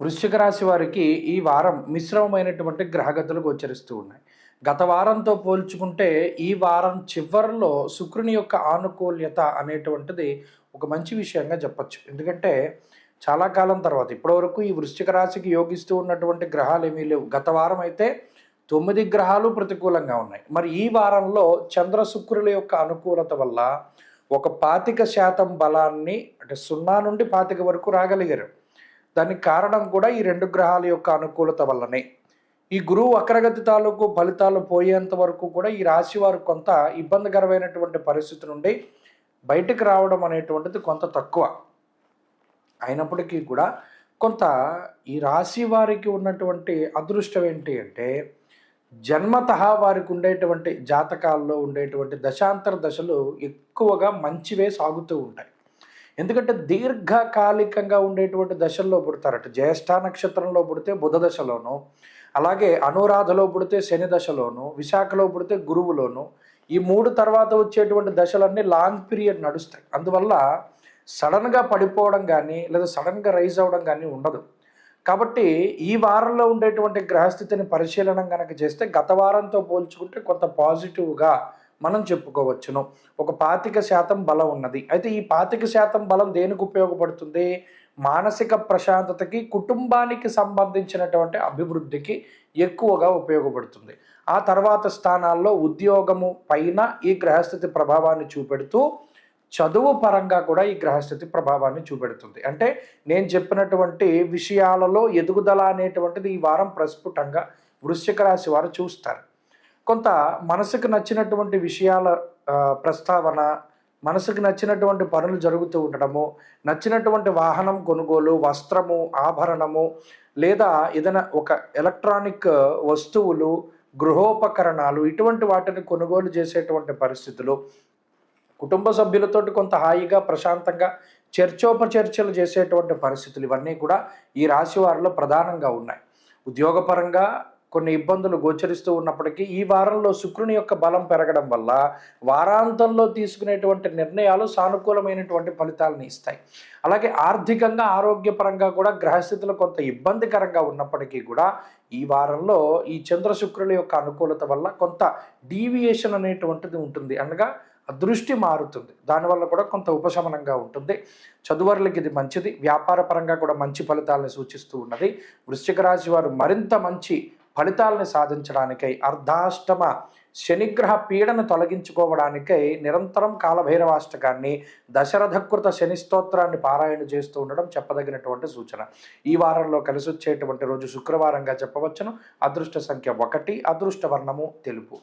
వృశ్చిక రాశి వారికి ఈ వారం మిశ్రమమైనటువంటి గ్రహగతులు గోచరిస్తూ ఉన్నాయి. గత వారంతో పోల్చుకుంటే ఈ వారం చివరిలో శుక్రుని యొక్క ఆనుకూల్యత అనేటువంటిది ఒక మంచి విషయంగా చెప్పచ్చు. ఎందుకంటే చాలా కాలం తర్వాత ఇప్పటివరకు ఈ వృశ్చిక రాశికి యోగిస్తూ ఉన్నటువంటి గ్రహాలు ఏమీ లేవు. గత వారం అయితే తొమ్మిది గ్రహాలు ప్రతికూలంగా ఉన్నాయి. మరి ఈ వారంలో చంద్ర శుక్రుల యొక్క అనుకూలత వల్ల ఒక పాతిక శాతం బలాన్ని అంటే సున్నా నుండి పాతిక వరకు రాగలిగారు. దానికి కారణం కూడా ఈ రెండు గ్రహాల యొక్క అనుకూలత వల్లనే. ఈ గురువు వక్రగతి తాలూకు ఫలితాలు పోయేంత వరకు కూడా ఈ రాశి వారు కొంత ఇబ్బందికరమైనటువంటి పరిస్థితి నుండి బయటకు రావడం అనేటువంటిది కొంత తక్కువ. అయినప్పటికీ కూడా కొంత ఈ రాశి వారికి ఉన్నటువంటి అదృష్టం ఏంటి అంటే జన్మత వారికి ఉండేటువంటి జాతకాల్లో ఉండేటువంటి దశాంతర దశలు ఎక్కువగా మంచివే సాగుతూ ఉంటాయి. ఎందుకంటే దీర్ఘకాలికంగా ఉండేటువంటి దశల్లో పుడతారట. జ్యేష్ఠ నక్షత్రంలో పుడితే బుధ దశలోను అలాగే అనురాధలో పుడితే శని దశలోను విశాఖలో పుడితే గురువులోను ఈ మూడు తర్వాత వచ్చేటువంటి దశలన్నీ లాంగ్ పీరియడ్ నడుస్తాయి. అందువల్ల సడన్గా పడిపోవడం కానీ లేదా సడన్గా రైజ్ అవ్వడం కానీ ఉండదు. కాబట్టి ఈ వారంలో ఉండేటువంటి గ్రహస్థితిని పరిశీలన కనుక చేస్తే గత వారంతో పోల్చుకుంటే కొంత పాజిటివ్గా మనం చెప్పుకోవచ్చును. ఒక పాతిక శాతం బలం ఉన్నది. అయితే ఈ పాతిక శాతం బలం దేనికి ఉపయోగపడుతుంది? మానసిక ప్రశాంతతకి కుటుంబానికి సంబంధించినటువంటి అభివృద్ధికి ఎక్కువగా ఉపయోగపడుతుంది. ఆ తర్వాత స్థానాల్లో ఉద్యోగము పైన ఈ గ్రహస్థితి ప్రభావాన్ని చూపెడుతూ చదువు పరంగా కూడా ఈ గ్రహస్థితి ప్రభావాన్ని చూపెడుతుంది. అంటే నేను చెప్పినటువంటి విషయాలలో ఎదుగుదల అనేటువంటిది ఈ వారం ప్రస్ఫుటంగా వృశ్చిక రాశి వారు చూస్తారు. కొంత మనసుకు నచ్చినటువంటి విషయాల ప్రస్తావన మనసుకు నచ్చినటువంటి పనులు జరుగుతూ ఉండడము నచ్చినటువంటి వాహనం కొనుగోలు వస్త్రము ఆభరణము లేదా ఏదైనా ఒక ఎలక్ట్రానిక్ వస్తువులు గృహోపకరణాలు ఇటువంటి వాటిని కొనుగోలు చేసేటువంటి పరిస్థితులు కుటుంబ సభ్యులతోటి కొంత హాయిగా ప్రశాంతంగా చర్చోపచర్చలు చేసేటువంటి పరిస్థితులు ఇవన్నీ కూడా ఈ రాశి వారిలో ప్రధానంగా ఉన్నాయి. ఉద్యోగపరంగా కొన్ని ఇబ్బందులు గోచరిస్తూ ఉన్నప్పటికీ ఈ వారంలో శుక్రుని యొక్క బలం పెరగడం వల్ల వారాంతంలో తీసుకునేటువంటి నిర్ణయాలు సానుకూలమైనటువంటి ఫలితాలను ఇస్తాయి. అలాగే ఆర్థికంగా ఆరోగ్యపరంగా కూడా గ్రహస్థితులు కొంత ఇబ్బందికరంగా ఉన్నప్పటికీ కూడా ఈ వారంలో ఈ చంద్ర శుక్రుల యొక్క అనుకూలత వల్ల కొంత డీవియేషన్ అనేటువంటిది ఉంటుంది. అనగా దృష్టి మారుతుంది. దానివల్ల కూడా కొంత ఉపశమనంగా ఉంటుంది. చదువర్లకి ఇది మంచిది. వ్యాపార పరంగా కూడా మంచి ఫలితాలను సూచిస్తూ ఉన్నది. వృశ్చిక రాశి వారు మరింత మంచి ఫలితాలని సాధించడానికై అర్ధాష్టమ శనిగ్రహ పీడను తొలగించుకోవడానికై నిరంతరం కాలభైరవాష్టకాన్ని దశరథకృత శని స్తోత్రాన్ని పారాయణ చేస్తూ ఉండడం చెప్పదగినటువంటి సూచన. ఈ వారంలో కలిసి వచ్చేటువంటి రోజు శుక్రవారంగా చెప్పవచ్చును. అదృష్ట సంఖ్య ఒకటి అదృష్ట వర్ణము తెలుపు.